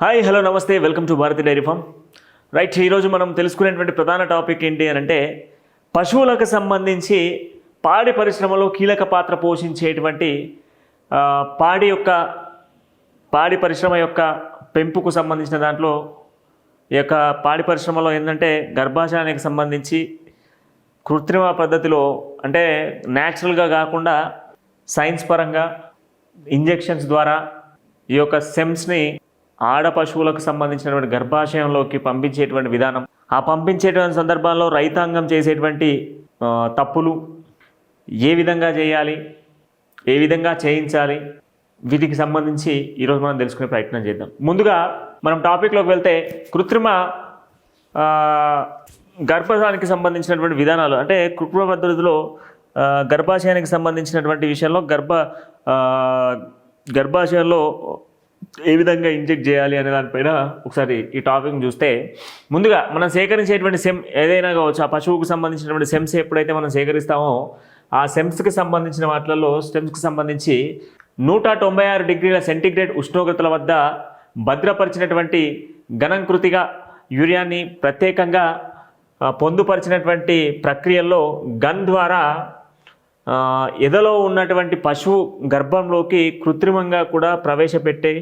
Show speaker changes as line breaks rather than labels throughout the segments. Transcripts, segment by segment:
Hi hello namaste welcome to Bharathi dairy farm right ఈరోజు మనం తెలుసుకునేటువంటి ప్రధాన టాపిక్ ఏంటి అని అంటే పశువులకు సంబంధించి పాడి పరిశ్రమలో కీలక పాత్ర పోషించేటువంటి పాడి యొక్క పాడి పరిశ్రమ యొక్క పెంపుకు సంబంధించిన దాంట్లో ఈ యొక్క పాడి పరిశ్రమలో ఏంటంటే గర్భాశయానికి సంబంధించి కృత్రిమ పద్ధతిలో అంటే న్యాచురల్గా కాకుండా సైన్స్ పరంగా ఇంజెక్షన్స్ ద్వారా ఈ యొక్క సెమ్స్ని ఆడ పశువులకు సంబంధించినటువంటి గర్భాశయంలోకి పంపించేటువంటి విధానం ఆ పంపించేటువంటి సందర్భాల్లో రైతాంగం చేసేటువంటి తప్పులు ఏ విధంగా చేయాలి ఏ విధంగా చేయించాలి వీటికి సంబంధించి ఈరోజు మనం తెలుసుకునే ప్రయత్నం చేద్దాం. ముందుగా మనం టాపిక్లోకి వెళ్తే కృత్రిమ గర్భశానికి సంబంధించినటువంటి విధానాలు అంటే కృత్రిమ పద్ధతిలో గర్భాశయానికి సంబంధించినటువంటి విషయంలో గర్భ గర్భాశయంలో ఏ విధంగా ఇంజెక్ట్ చేయాలి అనే దానిపైన ఒకసారి ఈ టాపిక్ చూస్తే ముందుగా మనం సేకరించేటువంటి సెమ్ ఏదైనా కావచ్చు ఆ పశువుకు సంబంధించినటువంటి సెమ్స్ ఎప్పుడైతే మనం సేకరిస్తామో ఆ సెమ్స్కి సంబంధించిన వాటిలలో స్టెమ్స్కి సంబంధించి నూట తొంభై ఆరు డిగ్రీల సెంటీగ్రేడ్ ఉష్ణోగ్రతల వద్ద భద్రపరిచినటువంటి గణంకృతిగా యూరియాని ప్రత్యేకంగా పొందుపరిచినటువంటి ప్రక్రియల్లో గన్ ద్వారా ఎదలో ఉన్నటువంటి పశువు గర్భంలోకి కృత్రిమంగా కూడా ప్రవేశపెట్టే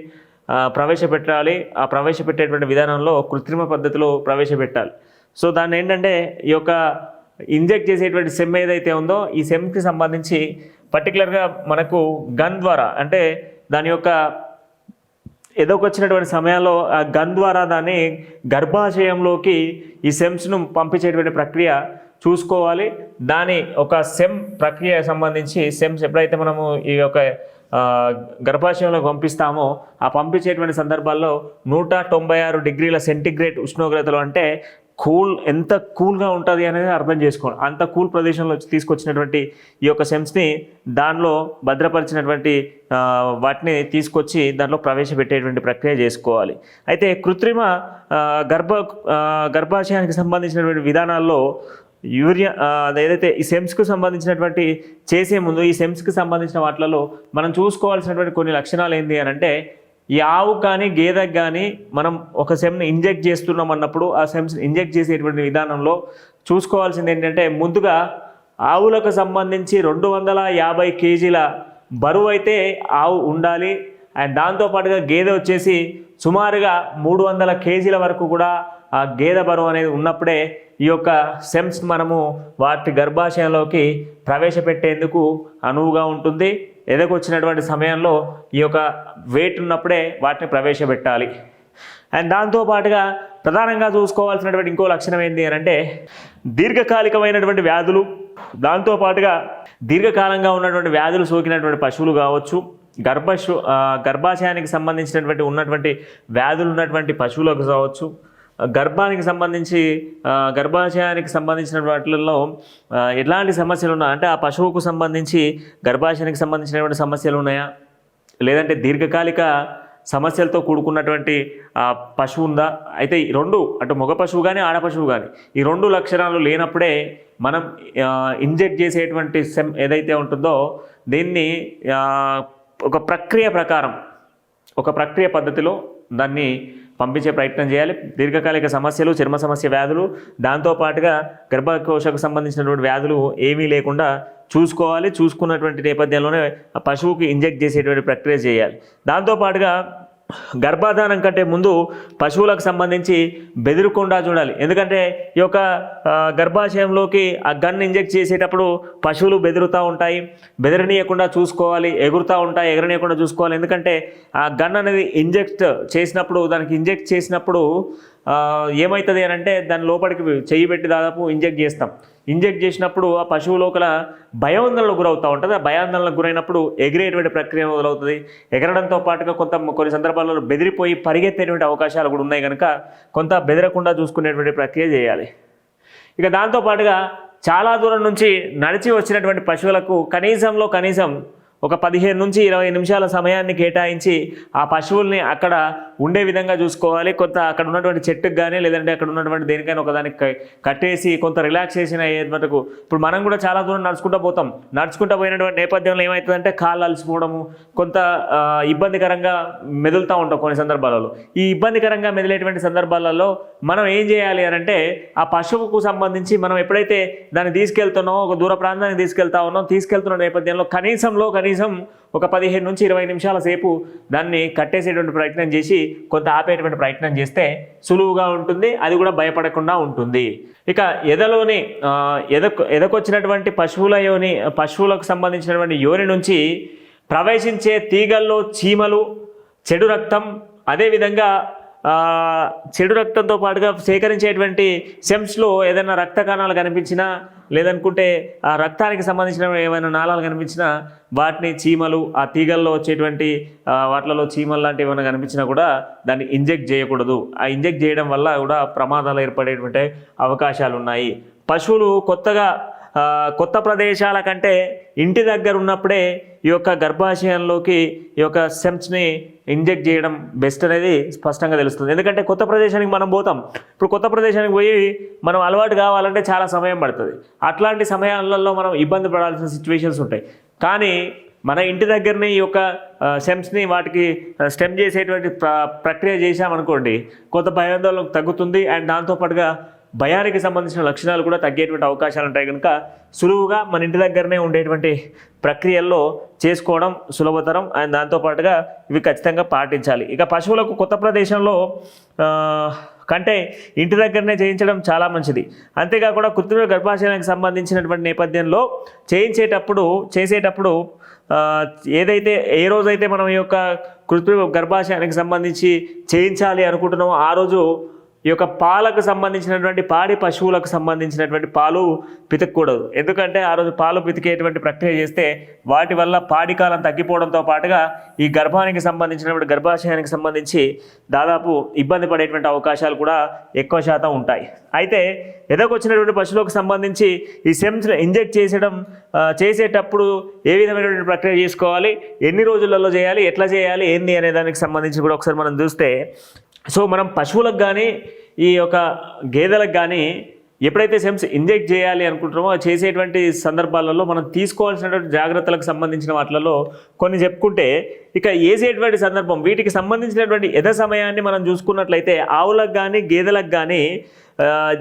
ప్రవేశపెట్టాలి. ఆ ప్రవేశపెట్టేటువంటి విధానంలో కృత్రిమ పద్ధతిలో ప్రవేశపెట్టాలి. సో దాన్ని ఏంటంటే ఈ యొక్క ఇంజెక్ట్ చేసేటువంటి సెమ్ ఏదైతే ఉందో ఈ సెమ్కి సంబంధించి పర్టికులర్గా మనకు గన్ ద్వారా అంటే దాని యొక్క ఎదకొచ్చినటువంటి సమయాల్లో ఆ గన్ ద్వారా దాన్ని గర్భాశయంలోకి ఈ సెమ్స్ను పంపించేటువంటి ప్రక్రియ చూసుకోవాలి. దాని ఒక సెమ్ ప్రక్రియ సంబంధించి సెమ్స్ ఎప్పుడైతే మనము ఈ యొక్క గర్భాశయంలో పంపిస్తామో ఆ పంపించేటువంటి సందర్భాల్లో నూట తొంభై ఆరు డిగ్రీల సెంటిగ్రేడ్ ఉష్ణోగ్రతలు అంటే కూల్ ఎంత కూల్గా ఉంటుంది అనేది అర్థం చేసుకోండి అంత కూల్ ప్రదేశంలో తీసుకొచ్చినటువంటి ఈ యొక్క సెమ్స్ని దానిలో భద్రపరిచినటువంటి వాటిని తీసుకొచ్చి దాంట్లో ప్రవేశపెట్టేటువంటి ప్రక్రియ చేసుకోవాలి. అయితే కృత్రిమ గర్భ గర్భాశయానికి సంబంధించినటువంటి విధానాల్లో యూరియా అదేదైతే ఈ సెమ్స్కు సంబంధించినటువంటి చేసే ముందు ఈ సెమ్స్కి సంబంధించిన వాటిలలో మనం చూసుకోవాల్సినటువంటి కొన్ని లక్షణాలు ఏంటి అని అంటే ఈ ఆవు కానీ గేదెకి కానీ మనం ఒక సెమ్ని ఇంజెక్ట్ చేస్తున్నాం అన్నప్పుడు ఆ సెమ్స్ ఇంజెక్ట్ చేసేటువంటి విధానంలో చూసుకోవాల్సింది ఏంటంటే ముందుగా ఆవులకు సంబంధించి రెండు వందల యాభై కేజీల బరువు అయితే ఆవు ఉండాలి. అండ్ దాంతోపాటుగా గేదె వచ్చేసి సుమారుగా మూడు వందల కేజీల వరకు కూడా ఆ గేదె బరువు అనేది ఉన్నప్పుడే ఈ యొక్క సెమ్స్ మనము వాటి గర్భాశయంలోకి ప్రవేశపెట్టేందుకు అనువుగా ఉంటుంది. ఎదకొచ్చినటువంటి సమయంలో ఈ యొక్క వెయిట్ ఉన్నప్పుడే వాటిని ప్రవేశపెట్టాలి. అండ్ దాంతోపాటుగా ప్రధానంగా చూసుకోవాల్సినటువంటి ఇంకో లక్షణం ఏంటి అని అంటే దీర్ఘకాలికమైనటువంటి వ్యాధులు దాంతోపాటుగా దీర్ఘకాలంగా ఉన్నటువంటి వ్యాధులు సోకినటువంటి పశువులు కావచ్చు గర్భశు గర్భాశయానికి సంబంధించినటువంటి ఉన్నటువంటి వ్యాధులు ఉన్నటువంటి పశువులకు కావచ్చు గర్భానికి సంబంధించి గర్భాశయానికి సంబంధించిన వాటిల్లో ఎలాంటి సమస్యలు ఉన్నాయి అంటే ఆ పశువుకు సంబంధించి గర్భాశయానికి సంబంధించినటువంటి సమస్యలు ఉన్నాయా? లేదంటే దీర్ఘకాలిక సమస్యలతో కూడుకున్నటువంటి ఆ, పశువు ఉందా? అయితే ఈ రెండు అటు మగ పశువు కానీ ఆడ పశువు కానీ ఈ రెండు లక్షణాలు లేనప్పుడే మనం ఇంజెక్ట్ చేసేటువంటి సెమ్ ఏదైతే ఉంటుందో దీన్ని ఒక ప్రక్రియ ప్రకారం ఒక ప్రక్రియ పద్ధతిలో దాన్ని పంపించే ప్రయత్నం చేయాలి. దీర్ఘకాలిక సమస్యలు చర్మ సమస్య వ్యాధులు దాంతోపాటుగా గర్భకోశకు సంబంధించినటువంటి వ్యాధులు ఏమీ లేకుండా చూసుకోవాలి. చూసుకున్నటువంటి నేపథ్యంలోనే పశువుకు పశువుకి ఇంజెక్ట్ చేసేటువంటి ప్రక్రియ చేయాలి. దాంతోపాటుగా గర్భాధానం కంటే ముందు పశువులకు సంబంధించి బెదిరకుండా చూడాలి. ఎందుకంటే ఈ యొక్క గర్భాశయంలోకి ఆ గన్ ఇంజెక్ట్ చేసేటప్పుడు పశువులు బెదురుతూ ఉంటాయి. బెదిరనీయకుండా చూసుకోవాలి ఎగురుతూ ఉంటాయి ఎగరనీయకుండా చూసుకోవాలి. ఎందుకంటే ఆ గన్ అనేది ఇంజెక్ట్ చేసినప్పుడు దానికి ఇంజెక్ట్ చేసినప్పుడు ఏమవుతుంది అని అంటే దాని లోపలికి చెయ్యి పెట్టి దాదాపు ఇంజెక్ట్ చేస్తాం. ఇంజెక్ట్ చేసినప్పుడు ఆ పశువు లోపల భయాందోళనకు గురవుతూ ఉంటుంది. ఆ భయాందోళనకు గురైనప్పుడు ఎగిరేటువంటి ప్రక్రియ మొదలవుతుంది. ఎగరడంతో పాటుగా కొంత కొన్ని సందర్భాల్లో బెదిరిపోయి పరిగెత్తేటువంటి అవకాశాలు కూడా ఉన్నాయి కనుక కొంత బెదరకుండా చూసుకునేటువంటి ప్రక్రియ చేయాలి. ఇక దాంతోపాటుగా చాలా దూరం నుంచి నడిచి వచ్చినటువంటి పశువులకు కనీసంలో కనీసం ఒక పదిహేను నుంచి ఇరవై నిమిషాల సమయాన్ని కేటాయించి ఆ పశువుల్ని అక్కడ ఉండే విధంగా చూసుకోవాలి. కొంత అక్కడ ఉన్నటువంటి చెట్టుకు కానీ లేదంటే అక్కడ ఉన్నటువంటి దేనికైనా ఒకదానికి కట్టేసి కొంత రిలాక్సేషన్ అయ్యేది మటుకు. ఇప్పుడు మనం కూడా చాలా దూరం నడుచుకుంటూ పోతాం. నడుచుకుంటూ పోయినటువంటి నేపథ్యంలో ఏమవుతుందంటే కాళ్ళు అలసిపోవడము కొంత ఇబ్బందికరంగా మెదులుతూ ఉంటాం కొన్ని సందర్భాలలో. ఈ ఇబ్బందికరంగా మెదిలేటువంటి సందర్భాలలో మనం ఏం చేయాలి అని అంటే ఆ పశువుకు సంబంధించి మనం ఎప్పుడైతే దాన్ని తీసుకెళ్తున్నామో ఒక దూర ప్రాంతానికి తీసుకెళ్తా ఉన్నాం తీసుకెళ్తున్న నేపథ్యంలో కనీసంలో కనీసం ఒక పదిహేను నుంచి ఇరవై నిమిషాల సేపు దాన్ని కట్టేసేటువంటి ప్రయత్నం చేసి కొంత ఆపేటువంటి ప్రయత్నం చేస్తే సులువుగా ఉంటుంది అది కూడా భయపడకుండా ఉంటుంది. ఇక ఎదలోని ఎద ఎదకు ఎదకొచ్చినటువంటి పశువుల యోని పశువులకు సంబంధించినటువంటి యోని నుంచి ప్రవేశించే తీగల్లో చీమలు చెడు రక్తం అదేవిధంగా చెడు రక్తంతో పాటుగా సేకరించేటువంటి సెమ్స్లో ఏదైనా రక్త కణాలు కనిపించినా లేదనుకుంటే ఆ రక్తానికి సంబంధించిన ఏమైనా నాళాలు కనిపించినా వాటిని చీమలు ఆ తీగల్లో వచ్చేటువంటి వాటిలలో చీమలు లాంటివి ఏమైనా కనిపించినా కూడా దాన్ని ఇంజెక్ట్ చేయకూడదు. ఆ ఇంజెక్ట్ చేయడం వల్ల కూడా ప్రమాదాలు ఏర్పడేటువంటి అవకాశాలు ఉన్నాయి పశువులు కొత్తగా కొత్త ప్రదేశాల కంటే ఇంటి దగ్గర ఉన్నప్పుడే ఈ యొక్క గర్భాశయంలోకి ఈ యొక్క సెమ్స్ని ఇంజెక్ట్ చేయడం బెస్ట్ అనేది స్పష్టంగా తెలుస్తుంది. ఎందుకంటే కొత్త ప్రదేశానికి మనం పోతాం. ఇప్పుడు కొత్త ప్రదేశానికి పోయి మనం అలవాటు కావాలంటే చాలా సమయం పడుతుంది. అట్లాంటి సమయాలలో మనం ఇబ్బంది పడాల్సిన సిచ్యువేషన్స్ ఉంటాయి. కానీ మన ఇంటి దగ్గరనే ఈ యొక్క సెమ్స్ని వాటికి స్టెమ్ చేసేటువంటి ప్ర ప్రక్రియ చేశామనుకోండి కొంత భయాందోళన తగ్గుతుంది. అండ్ దాంతోపాటుగా భయానికి సంబంధించిన లక్షణాలు కూడా తగ్గేటువంటి అవకాశాలు ఉంటాయి కనుక సులువుగా మన ఇంటి దగ్గరనే ఉండేటువంటి ప్రక్రియల్లో చేసుకోవడం సులభతరం. అండ్ దాంతోపాటుగా ఇవి ఖచ్చితంగా పాటించాలి. ఇక పశువులకు కొత్త ప్రదేశంలో కంటే ఇంటి దగ్గరనే చేయించడం చాలా మంచిది. అంతేకాకుండా కృత్రిమ గర్భాశయానికి సంబంధించినటువంటి నేపథ్యంలో చేయించేటప్పుడు చేసేటప్పుడు ఏదైతే ఏ రోజైతే మనం ఈ యొక్క కృత్రిమ గర్భాశయానికి సంబంధించి చేయించాలి అనుకుంటున్నామో ఆ రోజు ఈ యొక్క పాలకు సంబంధించినటువంటి పాడి పశువులకు సంబంధించినటువంటి పాలు పితకూడదు. ఎందుకంటే ఆ రోజు పాలు పితికేటువంటి ప్రక్రియ చేస్తే వాటి వల్ల పాడికాలం తగ్గిపోవడంతో పాటుగా ఈ గర్భానికి సంబంధించినటువంటి గర్భాశయానికి సంబంధించి దాదాపు ఇబ్బంది పడేటువంటి అవకాశాలు కూడా ఎక్కువ శాతం ఉంటాయి. అయితే ఎదకొచ్చినటువంటి పశువులకు సంబంధించి ఈ సెమ్స్ ఇంజెక్ట్ చేసడం చేసేటప్పుడు ఏ విధమైనటువంటి ప్రక్రియ చేసుకోవాలి? ఎన్ని రోజులలో చేయాలి? ఎట్లా చేయాలి? ఏంది అనే దానికి సంబంధించి కూడా ఒకసారి మనం చూస్తే సో మనం పశువులకు కానీ ఈ యొక్క గేదెలకు కానీ ఎప్పుడైతే సెమ్స్ ఇంజెక్ట్ చేయాలి అనుకుంటున్నామో చేసేటువంటి సందర్భాలలో మనం తీసుకోవాల్సినటువంటి జాగ్రత్తలకు సంబంధించిన వాటిలలో కొన్ని చెప్పుకుంటే ఇక వేసేటువంటి సందర్భం వీటికి సంబంధించినటువంటి యథ సమయాన్ని మనం చూసుకున్నట్లయితే ఆవులకు కానీ గేదెలకు కానీ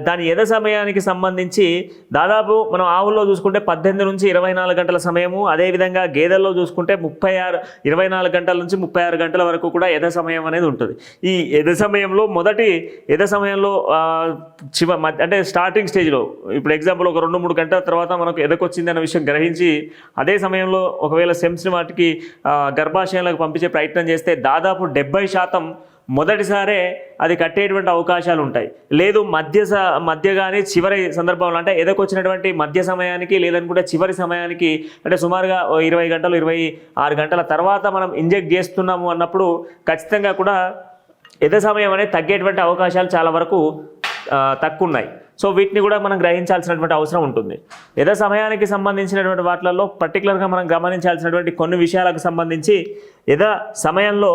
దాని యథ సమయానికి సంబంధించి దాదాపు మనం ఆవుల్లో చూసుకుంటే పద్దెనిమిది నుంచి ఇరవై నాలుగు గంటల సమయము అదేవిధంగా గేదెల్లో చూసుకుంటే ముప్పై ఆరు ఇరవై నాలుగు గంటల నుంచి ముప్పై ఆరు గంటల వరకు కూడా యథ సమయం అనేది ఉంటుంది. ఈ ఎద సమయంలో మొదటి ఎద సమయంలో చివ అంటే స్టార్టింగ్ స్టేజ్లో ఇప్పుడు ఎగ్జాంపుల్ ఒక రెండు మూడు గంటల తర్వాత మనకు ఎదకొచ్చింది అన్న విషయం గ్రహించి అదే సమయంలో ఒకవేళ సెమ్స్ని వాటికి గర్భాశయంలోకి పంపించే ప్రయత్నం చేస్తే దాదాపు డెబ్బై శాతం మొదటిసారే అది కట్టేటువంటి అవకాశాలు ఉంటాయి లేదు మధ్య స మధ్య కానీ చివరి సందర్భంలో అంటే ఎదకొచ్చినటువంటి మధ్య సమయానికి లేదనుకుంటే చివరి సమయానికి అంటే సుమారుగా ఇరవై గంటలు ఇరవై ఆరు గంటల తర్వాత మనం ఇంజెక్ట్ చేస్తున్నాము అన్నప్పుడు ఖచ్చితంగా కూడా ఎద సమయం అనేది తగ్గేటువంటి అవకాశాలు చాలా వరకు ఆ, తక్కువ ఉన్నాయి సో వీటిని కూడా మనం గ్రహించాల్సినటువంటి అవసరం ఉంటుంది. ఎద సమయానికి సంబంధించినటువంటి వాటిలలో పర్టికులర్గా మనం గమనించాల్సినటువంటి కొన్ని విషయాలకు సంబంధించి ఏదో సమయంలో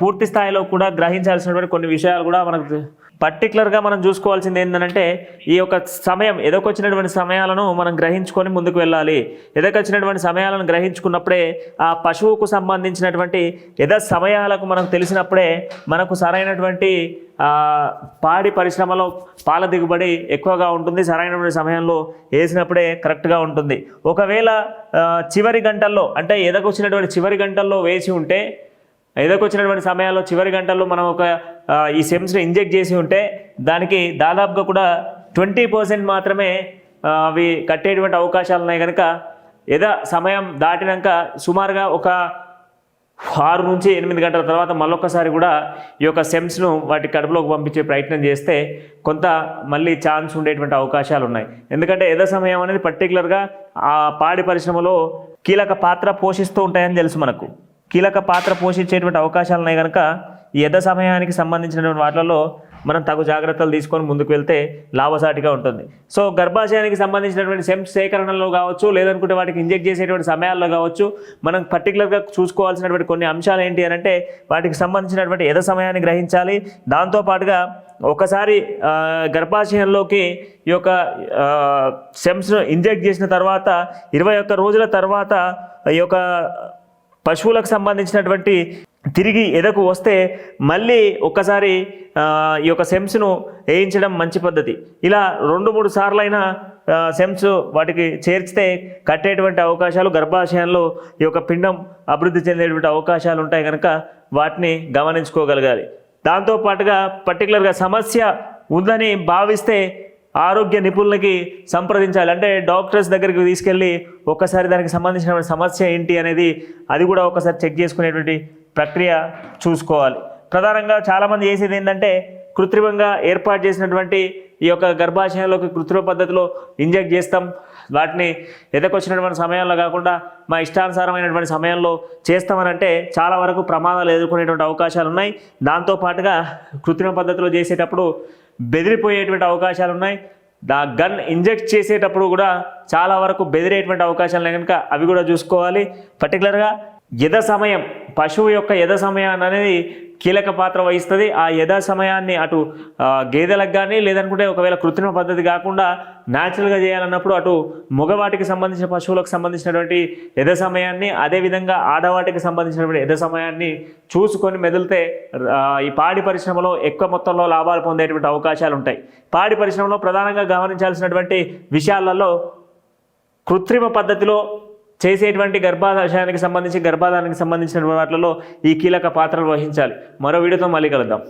పూర్తి స్థాయిలో కూడా గ్రహించాల్సినటువంటి కొన్ని విషయాలు కూడా మనకు పర్టికులర్గా మనం చూసుకోవాల్సింది ఏంటంటే ఈ యొక్క సమయం ఎదకొచ్చినటువంటి సమయాలను మనం గ్రహించుకొని ముందుకు వెళ్ళాలి. ఎదకొచ్చినటువంటి సమయాలను గ్రహించుకున్నప్పుడే ఆ పశువుకు సంబంధించినటువంటి ఎద సమయాలకు మనకు తెలిసినప్పుడే మనకు సరైనటువంటి పాడి పరిశ్రమలో పాల దిగుబడి ఎక్కువగా ఉంటుంది. సరైనటువంటి సమయంలో వేసినప్పుడే కరెక్ట్గా ఉంటుంది. ఒకవేళ చివరి గంటల్లో అంటే ఎదకొచ్చినటువంటి చివరి గంటల్లో వేసి ఉంటే ఎదకొచ్చినటువంటి సమయాల్లో చివరి గంటల్లో మనం ఒక ఈ సెమ్స్ని ఇంజెక్ట్ చేసి ఉంటే దానికి దాదాపుగా కూడా ట్వంటీ పర్సెంట్ మాత్రమే అవి కట్టేటువంటి అవకాశాలు ఉన్నాయి కనుక ఎద సమయం దాటినాక సుమారుగా ఒక ఆరు నుంచి ఎనిమిది గంటల తర్వాత మళ్ళొక్కసారి కూడా ఈ యొక్క సెమ్స్ను వాటి కడుపులోకి పంపించే ప్రయత్నం చేస్తే కొంత మళ్ళీ ఛాన్స్ ఉండేటువంటి అవకాశాలు ఉన్నాయి. ఎందుకంటే ఎద సమయం అనేది పర్టికులర్గా ఆ పాడి పరిశ్రమలో కీలక పాత్ర పోషిస్తూ ఉంటాయని తెలుసు మనకు. కీలక పాత్ర పోషించేటువంటి అవకాశాలు ఉన్నాయి కనుక ఈ యథ సమయానికి సంబంధించినటువంటి వాటిలలో మనం తగు జాగ్రత్తలు తీసుకొని ముందుకు వెళ్తే లాభసాటిగా ఉంటుంది. సో గర్భాశయానికి సంబంధించినటువంటి సెమ్ సేకరణలో కావచ్చు లేదనుకుంటే వాటికి ఇంజెక్ట్ చేసేటువంటి సమయాల్లో కావచ్చు మనం పర్టికులర్గా చూసుకోవాల్సినటువంటి కొన్ని అంశాలు ఏంటి అని అంటే వాటికి సంబంధించినటువంటి యథ సమయాన్ని గ్రహించాలి. దాంతోపాటుగా ఒకసారి గర్భాశయంలోకి ఈ యొక్క సెమ్స్ను ఇంజెక్ట్ చేసిన తర్వాత ఇరవై ఒక్క రోజుల తర్వాత ఈ యొక్క పశువులకు సంబంధించినటువంటి తిరిగి ఎదకు వస్తే మళ్ళీ ఒక్కసారి ఈ యొక్క సెమ్స్ను వేయించడం మంచి పద్ధతి. ఇలా రెండు మూడు సార్లైనా సెమ్స్ వాటికి చేర్చితే కట్టేటువంటి అవకాశాలు గర్భాశయంలో ఈ యొక్క పిండం అభివృద్ధి చెందేటువంటి అవకాశాలు ఉంటాయి కనుక వాటిని గమనించుకోగలగాలి. దాంతోపాటుగా పర్టికులర్గా సమస్య ఉందని భావిస్తే ఆరోగ్య నిపుణులకి సంప్రదించాలి. అంటే డాక్టర్స్ దగ్గరికి తీసుకెళ్ళి ఒక్కసారి దానికి సంబంధించిన సమస్య ఏంటి అనేది అది కూడా ఒకసారి చెక్ చేసుకునేటువంటి ప్రక్రియ చూసుకోవాలి. ప్రధానంగా చాలామంది చేసేది ఏంటంటే కృత్రిమంగా ఏర్పాటు చేసినటువంటి ఈ యొక్క గర్భాశయంలోకి కృత్రిమ పద్ధతిలో ఇంజెక్ట్ చేస్తాం. వాటిని ఎదకొచ్చినటువంటి సమయంలో కాకుండా మా ఇష్టానుసారమైనటువంటి సమయంలో చేస్తామనంటే చాలా వరకు ప్రమాదాలు ఎదుర్కొనేటువంటి అవకాశాలు ఉన్నాయి. దాంతోపాటుగా కృత్రిమ పద్ధతిలో చేసేటప్పుడు బెదిరిపోయేటువంటి అవకాశాలు ఉన్నాయి. దా గన్ ఇంజెక్ట్ చేసేటప్పుడు కూడా చాలా వరకు బెదిరేటువంటి అవకాశాలు ఉన్నాయి కనుక అవి కూడా చూసుకోవాలి. పర్టికులర్గా యథ సమయం పశువు యొక్క యథ సమయాన్ని అనేది కీలక పాత్ర వహిస్తుంది. ఆ యథ సమయాన్ని అటు గేదెలకు కానీ లేదనుకుంటే ఒకవేళ కృత్రిమ పద్ధతి కాకుండా న్యాచురల్గా చేయాలన్నప్పుడు అటు మగవాటికి సంబంధించిన పశువులకు సంబంధించినటువంటి యథ సమయాన్ని అదేవిధంగా ఆడవాటికి సంబంధించినటువంటి యథ సమయాన్ని చూసుకొని మెదిలితే ఈ పాడి పరిశ్రమలో ఎక్కువ మొత్తంలో లాభాలు పొందేటువంటి అవకాశాలు ఉంటాయి. పాడి పరిశ్రమలో ప్రధానంగా గమనించాల్సినటువంటి విషయాలలో కృత్రిమ పద్ధతిలో చేసేటువంటి గర్భాశయానికి సంబంధించి గర్భాధానికి సంబంధించిన వాటిలో ఈ కీలక పాత్రలు వహించాలి. మరో వీడియోతో మళ్ళీ కలుద్దాం.